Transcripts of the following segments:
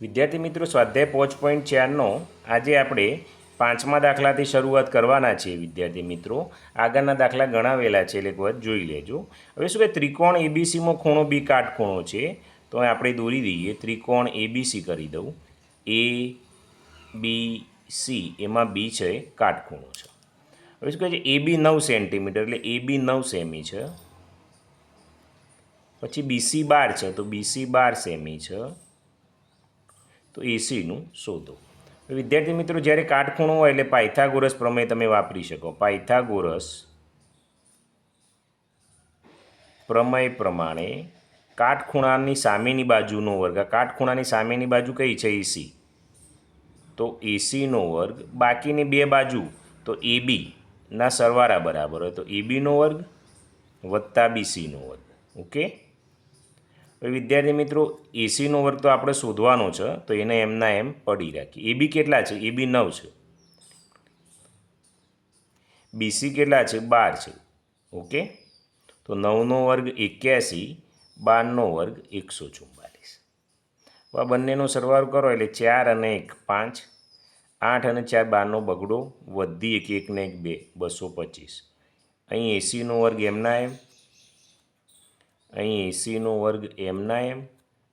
વિદ્યાર્થી મિત્રો, સ્વાધ્યાય પોચ પોઈન્ટ ચારનો આજે આપણે પાંચમા દાખલાથી શરૂઆત કરવાના છીએ વિદ્યાર્થી મિત્રો. આગળના દાખલા ગણાવેલા છે, એટલે એક વખત જોઈ લેજો. હવે શું કે ત્રિકોણ એબીસીમાં ખૂણો બી કાટખૂણો છે? તો આપણે દોરી દઈએ. ત્રિકોણ એબીસી કરી દઉં. એ, બી, સી, એમાં બી છે, કાટખૂણો છે. હવે શું કહે છે? એ બી નવ સેન્ટીમીટર, એટલે એ બી નવ સેમી છે. પછી બીસી બાર છે, તો બીસી બાર સેમી છે. તો એસીનું શોધો. વિદ્યાર્થી મિત્રો, જ્યારે કાટખૂણો હોય એટલે પાયથાગોરસ પ્રમેય તમે વાપરી શકો. પાયથાગોરસ પ્રમેય પ્રમાણે કાટખૂણાની સામેની બાજુનો વર્ગ. કાટખૂણાની સામેની બાજુ કઈ છે? એસી તો એસીનો વર્ગ. બાકીની બે બાજુ, તો એબીના સરવાળા બરાબર હોય તો એબીનો વર્ગ વત્તા બીસીનો વર્ગ. ઓકે વિદ્યાર્થી મિત્રો, એસીનો વર્ગ તો આપણે શોધવાનો છે, તો એને એમના એમ પડી રાખીએ. એ બી કેટલા છે? એ બી નવ છે. બીસી કેટલા છે? બાર છે. ઓકે? તો નવનો વર્ગ એક્યાસી, બારનો વર્ગ એકસો ચુમ્માલીસ આ બંનેનો સરવાળો કરો, એટલે ચાર અને એક પાંચ, આઠ અને ચાર બારનો બગડો વધી એક એક ને એક બે, બસો પચીસ. અહીં એસીનો વર્ગ એમના એમ અહીં એસીનો વર્ગ એમના એમ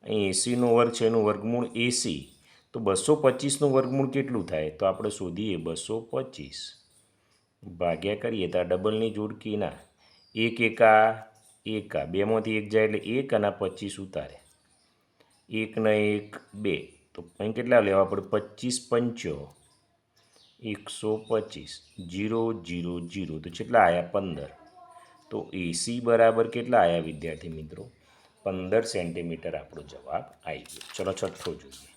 અહીં એસીનો વર્ગ છે એનું વર્ગમૂળ એસી તો બસો પચીસનું વર્ગમૂળ કેટલું થાય? તો આપણે શોધીએ બસો પચીસ. ભાગ્યા કરીએ તો આ ડબલની જોડકીના એક એકા એકા બેમાંથી એક જાય એટલે એક અને પચીસ ઉતારે. એકને એક બે. તો અહીં કેટલા લેવા પડે? પચીસ પંચો. એકસો પચીસ. Zero zero zero. તો કેટલા આવ્યા પંદર. તો એસી બરાબર કેટલા આવ્યા વિદ્યાર્થી મિત્રો? પંદર સેન્ટીમીટર આપણો જવાબ આવી ગયો. ચલો છઠ્ઠો જોઈએ.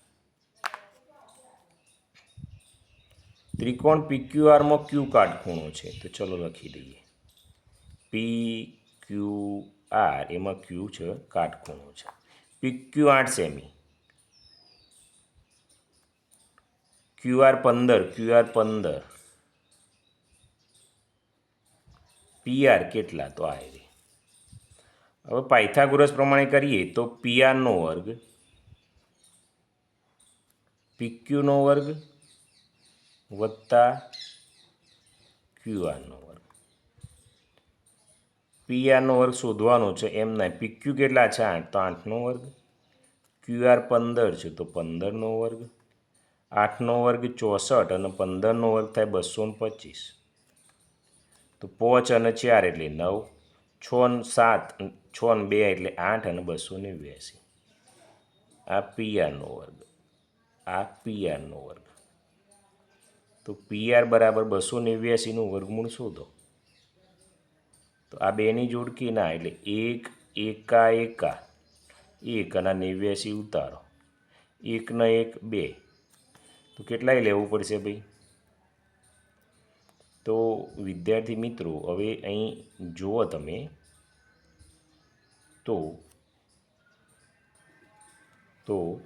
ત્રિકોણ પીક્યુઆરમાં ક્યુ કાટખૂણો છે. તો ચલો લખી દઈએ. પી ક્યુ આર એમાં ક્યુ છે. કાટખૂણો છે પીક્યુ આઠ સેમી ક્યુઆર પંદર ક્યુઆર પંદર. પીઆર કેટલા? તો આ રે હવે પાયથાગોરસ પ્રમાણે કરીએ તો પીઆરનો વર્ગ પીક્યુનો વર્ગ વત્તા ક્યુઆરનો વર્ગ. પીઆરનો વર્ગ શોધવાનો છે એમ નહીં. પીક્યુ કેટલા છે? આઠ. તો આઠનો વર્ગ. ક્યુઆર પંદર છે, તો પંદરનો વર્ગ. આઠનો વર્ગ ચોસઠ અને પંદરનો વર્ગ થાય બસો ને પચીસ. તો પાંચ અને ચાર એટલે નવ, છ ને સાત, છ ને બે એટલે આઠ અને બસો ને બ્યાસી. આ પીઆરનો વર્ગ. આ પીઆરનો વર્ગ. તો પીઆર બરાબર બસો નેવ્યાસીનું વર્ગમૂળ શોધો. તો આ બેની જોડકી ના એટલે એક, એકા એકા. એક અને નેવ્યાસી ઉતારો. એકના એક, બે. તો કેટલાય લેવું પડશે ભાઈ? તો વિદ્યાર્થી મિત્રો, હવે અહીં જુઓ તમે. તો તો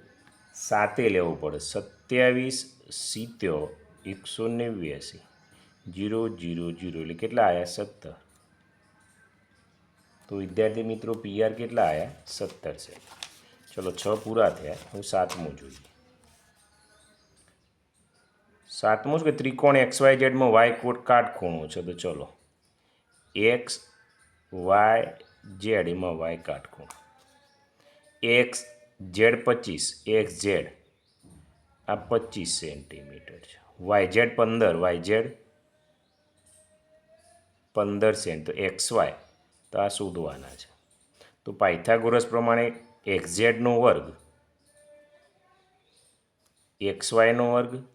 સાતે લેવું પડે. સત્યાવીસ સિત્તેર એકસો નેવ્યાસી. Zero zero zero. એટલે કેટલા આવ્યા સત્તર. તો વિદ્યાર્થી મિત્રો પીઆર કેટલા આવ્યા સત્તર છે. ચલો, છ પૂરા થયા. હું સાતમું જોઈએ. સાતમું છે કે ત્રિકોણ એક્સ વાય ઝેડમાં વાય કોટ કાટખૂણો છે? તો ચલો. એક્સ વાય ઝેડ એમાં વાય કાટખૂણો એક્સ ઝેડ પચીસ, એક્સ ઝેડ. આ પચીસ સેન્ટીમીટર છે. વાય ઝેડ પંદર, વાય ઝેડ પંદર સેન્ટ. તો એક્સ વાય, તો આ શોધવાના છે. તો પાયથાગોરસ પ્રમાણે એક્સ ઝેડનો વર્ગ, એક્સ વાયનો વર્ગ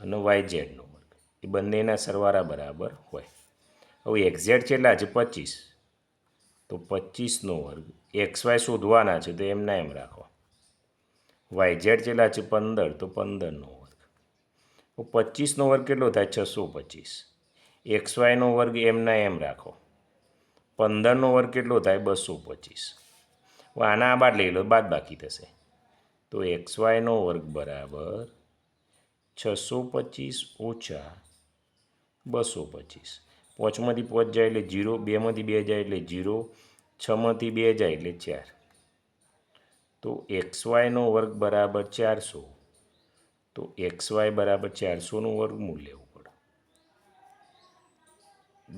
અને વાય ઝેડનો વર્ગ. એ બંનેના સરવાળા બરાબર હોય. હવે એક્ઝેડ કેટલા છે પચીસ. તો પચીસનો વર્ગ. એક્સ વાય શોધવાના છે તો એમના એમ રાખો. વાય ઝેડ કેટલા છે પંદર. તો પંદરનો વર્ગ. પચીસનો વર્ગ કેટલો થાય? છસો પચીસ. એક્સ વાયનો વર્ગ એમના એમ રાખો. પંદરનો વર્ગ કેટલો થાય? બસો પચીસ. આના આ બાદ લઈ લો બાદ બાકી થશે. તો એક્સ વાયનો વર્ગ બરાબર છસો પચીસ ઓછા બસો પચીસ. પાંચમાંથી પાંચ જાય એટલે જીરો, બેમાંથી બે જાય એટલે જીરો, છમાંથી બે જાય એટલે ચાર. તો એક્સ વાયનો વર્ગ બરાબર ચારસો. તો એક્સ વાય બરાબર ચારસોનું વર્ગમૂળ લેવું પડે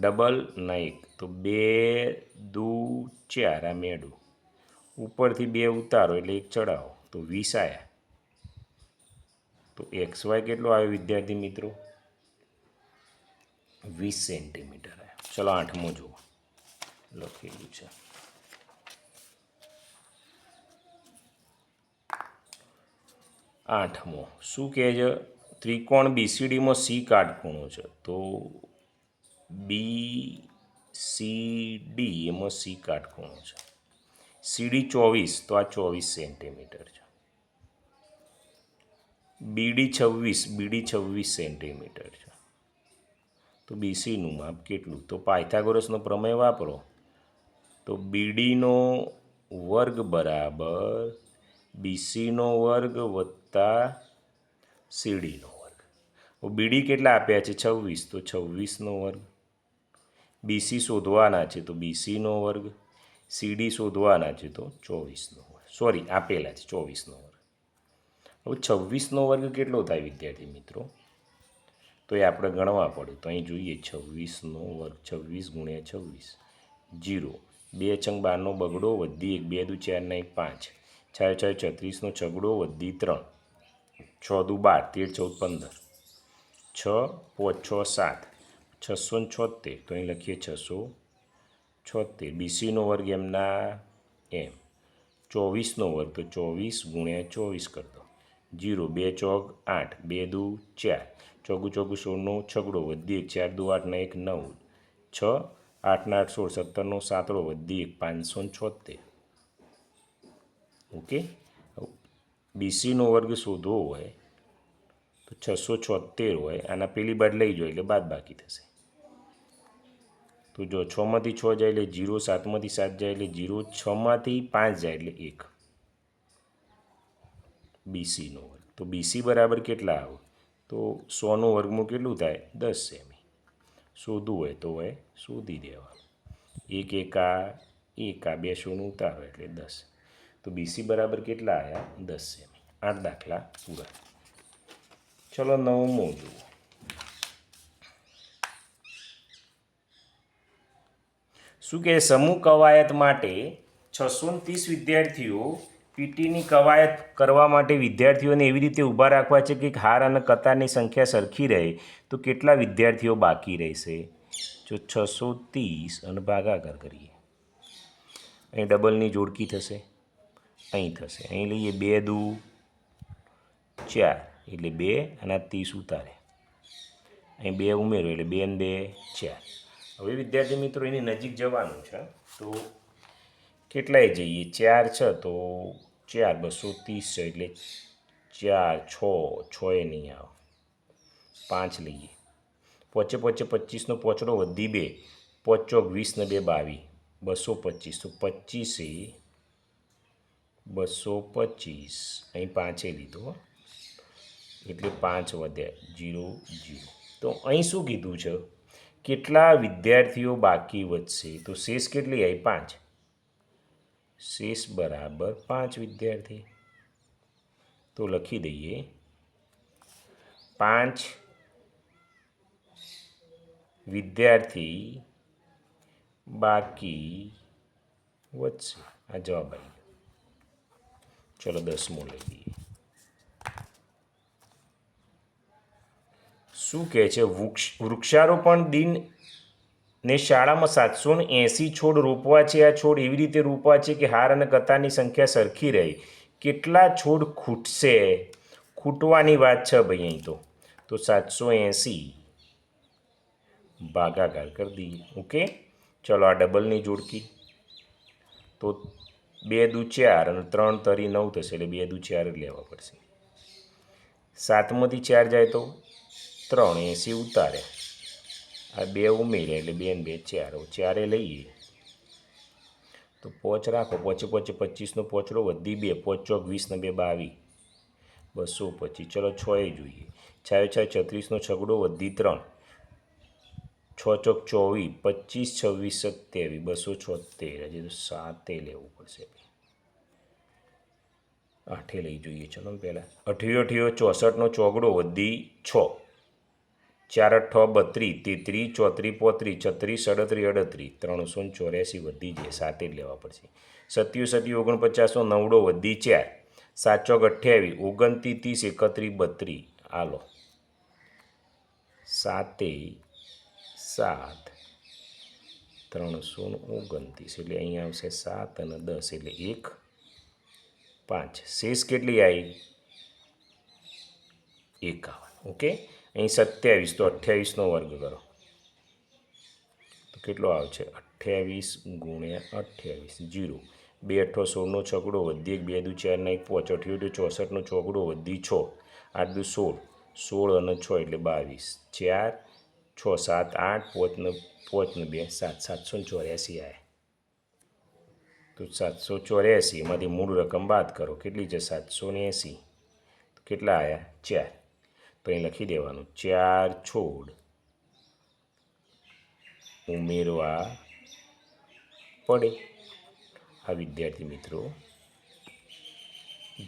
ડબલ નાઇક તો બે, દુ, ચાર આ મેળું. ઉપરથી બે ઉતારો એટલે એક ચડાવો, તો વીસ આયા. તો એક્સ વાય કેટલો આવ્યો વિદ્યાર્થી મિત્રો? વીસ સેન્ટીમીટર આવ્યો. ચલો આઠમો જુઓ. લખેલું છે. આઠમો. શું કહે છે? ત્રિકોણ બીસીડીમાં સી કાટખૂણો છે. તો બી સી ડી એમાં સી કાટખૂણો છે. સીડી ચોવીસ, તો આ ચોવીસ સેન્ટીમીટર છે. બીડી છવ્વીસ બીડી છવ્વીસ સેન્ટીમીટર છે. તો બીસીનું માપ કેટલું? તો પાયથાગોરસનો પ્રમેય વાપરો. તો બીડીનો વર્ગ બરાબર બીસીનો વર્ગ વત્તા સીડીનો વર્ગ. બીડી કેટલા આપ્યા છે? છવ્વીસ. તો છવ્વીસનો વર્ગ. બીસી શોધવાના છે તો બીસીનો વર્ગ. સીડી શોધવાના છે તો ચોવીસનો વર્ગ. સોરી, આપેલા છે ચોવીસનો વર્ગ. હવે છવ્વીસનો વર્ગ કેટલો થાય વિદ્યાર્થી મિત્રો? તો એ આપણે ગણવા પડે. તો અહીં જોઈએ છવ્વીસનો વર્ગ, છવ્વીસ ગુણ્યા છવ્વીસ, જીરો. બે છંગ બારનો બગડો વધી એક, બે દુ ચારના એક, પાંચ. છાય છાય છત્રીસનો છગડો વધી ત્રણ. છ દુ બાર, તેર, ચૌદ, પંદર. છ, પાંચ, છ, સાત. છસો ને છોતેર તો અહીં લખીએ છસો છોતેર બીસીનો વર્ગ એમના એમ. ચોવીસનો વર્ગ, તો ચોવીસ ગુણ્યા ચોવીસ કરી દો. જીરો બે ચોક આઠ બે દુ, ચાર. ચોગુ ચોગુ સોળનો છગડો વધી એક ચાર દુ આઠના એક નવ. છ, આઠના આઠ સોળ, સત્તરનો સાતડો વધી એક પાંચસો છોતેર. ઓકે? બીસીનો વર્ગ શોધવો હોય, તો છસો છોતેર હોય, આના પેલી બાદ લઈ જાય એટલે બાદ બાકી થશે. તો જો છમાંથી છ જાય, એટલે જીરો, સાતમાંથી સાત જાય, એટલે જીરો, છમાંથી પાંચ જાય, એટલે એક. બીસીનો વર્ગ. તો બીસી બરાબર કેટલા આવે? તો સોનું વર્ગમૂળ કેટલું થાય? દસ સેમી. શોધવું હોય તો હોય શોધી દેવાનું. એક એકા એકા બે સોનું ઉતારો એટલે દસ. તો બીસી બરાબર કેટલા આવ્યા દસ સેમી. આઠ દાખલા પૂરા. ચલો નવમો જુઓ. શું કે સમૂહ કવાયત માટે છસો ત્રીસ વિદ્યાર્થીઓ પીટીની કવાયત કરવા માટે વિદ્યાર્થીઓને એવી રીતે ઊભા રાખવા છે કે હાર અને કતારની સંખ્યા સરખી રહે, તો કેટલા વિદ્યાર્થીઓ બાકી રહેશે? જો છસો ત્રીસ અને ભાગાકાર કરીએ. અહીં ડબલની જોડકી થશે. અહીં થશે. અહીં લઈએ બે દુ, ચાર. એટલે બે અને ત્રીસ ઉતારે. અહીં બે ઉમેરો, એટલે બે ને બે, ચાર. હવે વિદ્યાર્થી મિત્રો, એની નજીક જવાનું છે, તો કેટલાય જઈએ? ચાર છ તો ચાર, બસો ત્રીસ છે એટલે ચાર, છ છ એ નહીં આવે. પાંચ લઈએ. પોચે પોચે પચીસનો પોચડો વધી બે, પોચોક વીસને બે બાવીસ બસો પચીસ. તો પચીસે બસો પચીસ. અહીં પાંચે લીધો. એટલે પાંચ વધ્યા જીરો જીરો. તો અહીં શું કીધું છે? કેટલા વિદ્યાર્થીઓ બાકી વધશે? તો શેષ કેટલી આવી પાંચ. શેષ બરાબર પાંચ વિદ્યાર્થી. તો લખી દઈએ. પાંચ વિદ્યાર્થી બાકી વધશે આ જવાબ આવી ગયો. ચલો દસમો લઈ લઈએ. શું કહે છે? વૃક્ષ વૃક્ષારોપણ દિન ને શાળામાં સાતસો ને એંસી છોડ રોપવા છે. આ છોડ એવી રીતે રોપવા છે કે હાર અને કથાની સંખ્યા સરખી રહે. કેટલા છોડ ખૂટશે? ખૂટવાની વાત છે ભાઈ અહીં તો. તો સાતસો એંસી. ભાગાકાર કરી દઈએ ઓકે? ચલો આ ડબલની જોડકી. તો બે દુ ચાર અને ત્રણ તરી નવ થશે એટલે બે દુ ચાર જ લેવા પડશે. સાતમાંથી ચાર જાય તો ત્રણ એંસી ઉતારે. આ બે ઉમેરે એટલે બે ને બે ચાર. ચારે લઈએ. તો પોચ રાખો. પોચે પોચે પચીસનો પોચડો વધી બે. પોચ ચોક વીસને બે બાવીસ બસો પચીસ. ચલો છ એ જોઈએ. છાયો છાય છત્રીસનો છગડો વધી ત્રણ. છ ચોક ચોવીસ. પચીસ, છવ્વીસ, સત્યાવીસ. બસો છોતેર. હજી તો સાતે લેવું પડશે. આઠે લઈ જોઈએ. ચલો પહેલાં. અઠ્યો અઠ્યો ચોસઠનો ચોગડો વધી છ. ચાર અઠ્ઠો બત્રીસ, તેત્રીસ, ચોત્રીસ, પોત્રીસ, છત્રીસ સડત્રીસ અડત્રીસ, ત્રણસો ચોર્યાસી વધી જાય, સાતે જ લેવા પડશે. સત્યુ સત્યુ ઓગણપચાસનો નવડો વધી ચાર, સાચો અઠ્યાવીસ, ઓગણત્રીસ ત્રીસ એકત્રીસ, બત્રીસ આલો સાતે, સાત, ત્રણસો ઓગણત્રીસ, એટલે અહીંયા આવશે સાત અને દસ, એટલે એક, પાંચ, શેષ કેટલી આવી? એકાવન, ઓકે? અહીં સત્યાવીસ, તો અઠ્યાવીસનો વર્ગ કરો. તો કેટલો આવશે? અઠ્યાવીસ ગુણ્યા અઠ્યાવીસ, જીરો. બે અઠ્ઠો સોળનો છગડો વધી એક, બે દુ ચારના એક, પાંચ. અઠ્યોતેર ચોસઠનો છોકડો વધી છ. આઠ દુ સોળ. સોળ અને છ એટલે બાવીસ. ચાર, છ, સાત, આઠ પોચને પોચને બે, સાત. સાતસો ચોર્યાસી આવ્યા તો સાતસો ચોર્યાસી, એમાંથી મૂળ રકમ બાદ કરો. કેટલી છે? સાતસો ને એંસી. તો કેટલા આવ્યા ચાર. તો અહીં લખી દેવાનું. ચાર છોડ ઉમેરવા પડે. આ વિદ્યાર્થી મિત્રો.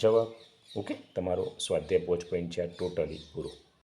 જવાબ. ઓકે? તમારો સ્વાધ્યાય પોચ પોઈન્ટ ચાર ટોટલી પૂરો.